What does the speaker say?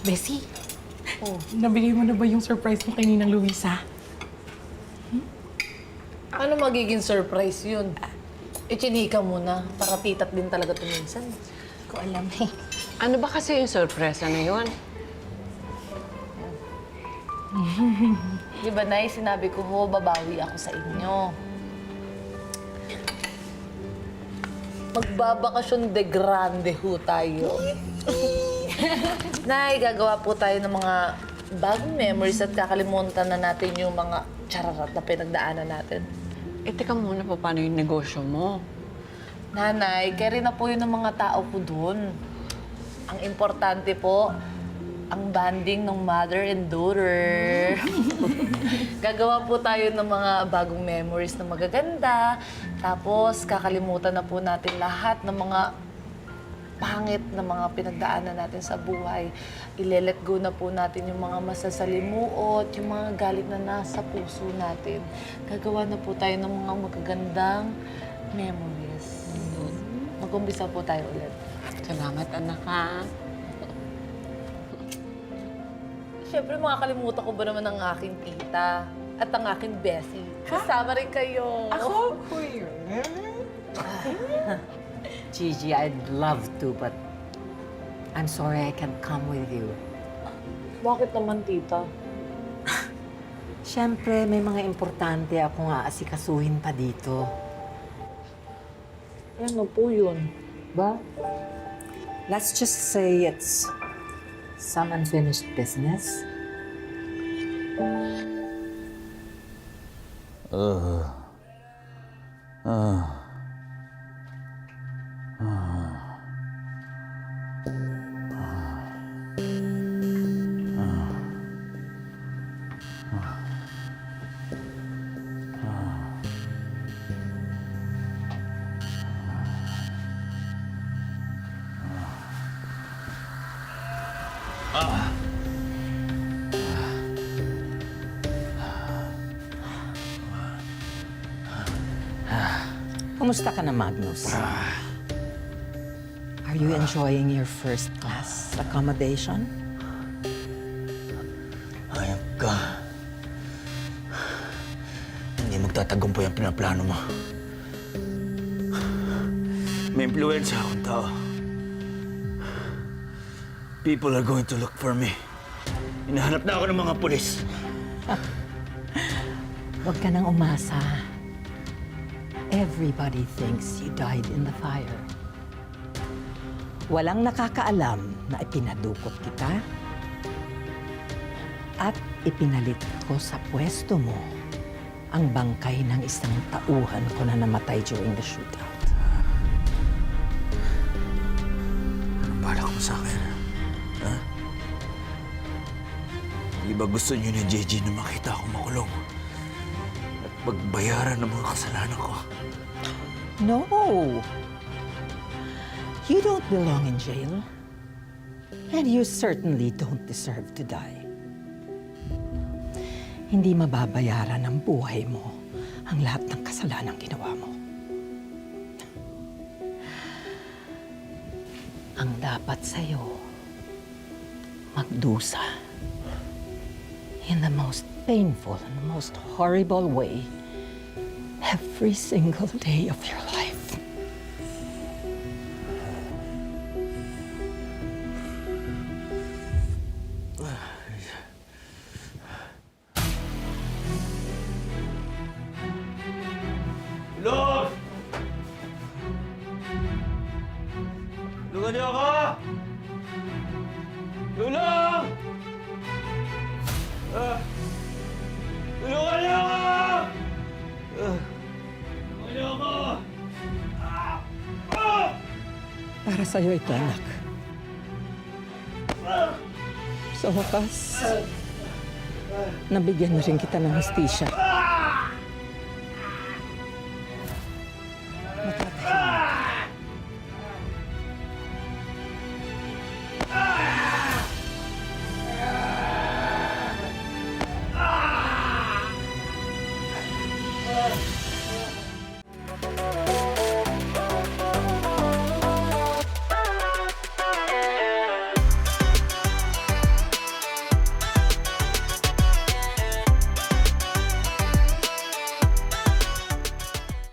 Bessie, oh, nabigay mo na ba yung surprise mo kay Ninang Luisa? Ano magiging surprise yun? Ichinika muna, para titat din talaga ito minsan. Hindi ko alam eh. Ano ba kasi yung sorpresa na yun? Di ba, Nay, sinabi ko ho, babawi ako sa inyo. Magbabakasyon de grande ho tayo. Nay, gagawa po tayo ng mga bagong memories at kakalimutan na natin yung mga chararat na pinagdaanan natin. Eh, teka muna pa, paano yung negosyo mo? Nanay, carry na po yun ng mga tao ko doon. Ang importante po, ang banding ng mother and daughter. Gagawa po tayo ng mga bagong memories na magaganda. Tapos, kakalimutan na po natin lahat ng mga pangit na mga pinagdaanan natin sa buhay. Ile-let go na po natin yung mga masasalimuot, yung mga galit na nasa puso natin. Gagawa na po tayo ng mga magagandang memories. Mag-umpisa po tayo ulit. Salamat, anak, ha? Siyempre, makakalimutan ko ba naman ang aking tita at ang aking Bessie. Kasama rin kayo. Ako? Kuya. Gigi, I'd love to, but I'm sorry I can't come with you. Bakit naman, tita? Siyempre, may mga importante ako nga asikasuhin pa dito. Ano po yun? Ba? Let's just say it's some unfinished business. Kumusta ka na, Magnus? Are you enjoying your first class accommodation? Hayop ka. Hindi magtatagumpay ang pinaplano mo. May impluensya akong tao. People are going to look for me. Hinahanap na ako ng mga pulis. Huwag ka nang umasa. Everybody thinks you died in the fire. Walang nakakaalam na ipinadukot kita at ipinalit ko sa pwesto mo ang bangkay ng isang tauhan ko na namatay during the shootout. Anong balak mo sa akin? Ha? Di ba gusto niyo ni JJ na makita akong makulong? At pagbayaran ng mga kasalanan ko? No! You don't belong in jail. And you certainly don't deserve to die. Hindi mababayaran ng buhay mo ang lahat ng kasalanan ginawa mo. Ang dapat sa'yo, magdusa. In the most painful and most horrible way every single day of your life. Tulong! Tulungan niyo ako! Tulong! Ah! Tulungan niyo ako! Ah! Tulungan niyo! Ah! Ah! Para sa'yo ito, anak. Sa wakas, nabigyan na rin kita ng hustisya.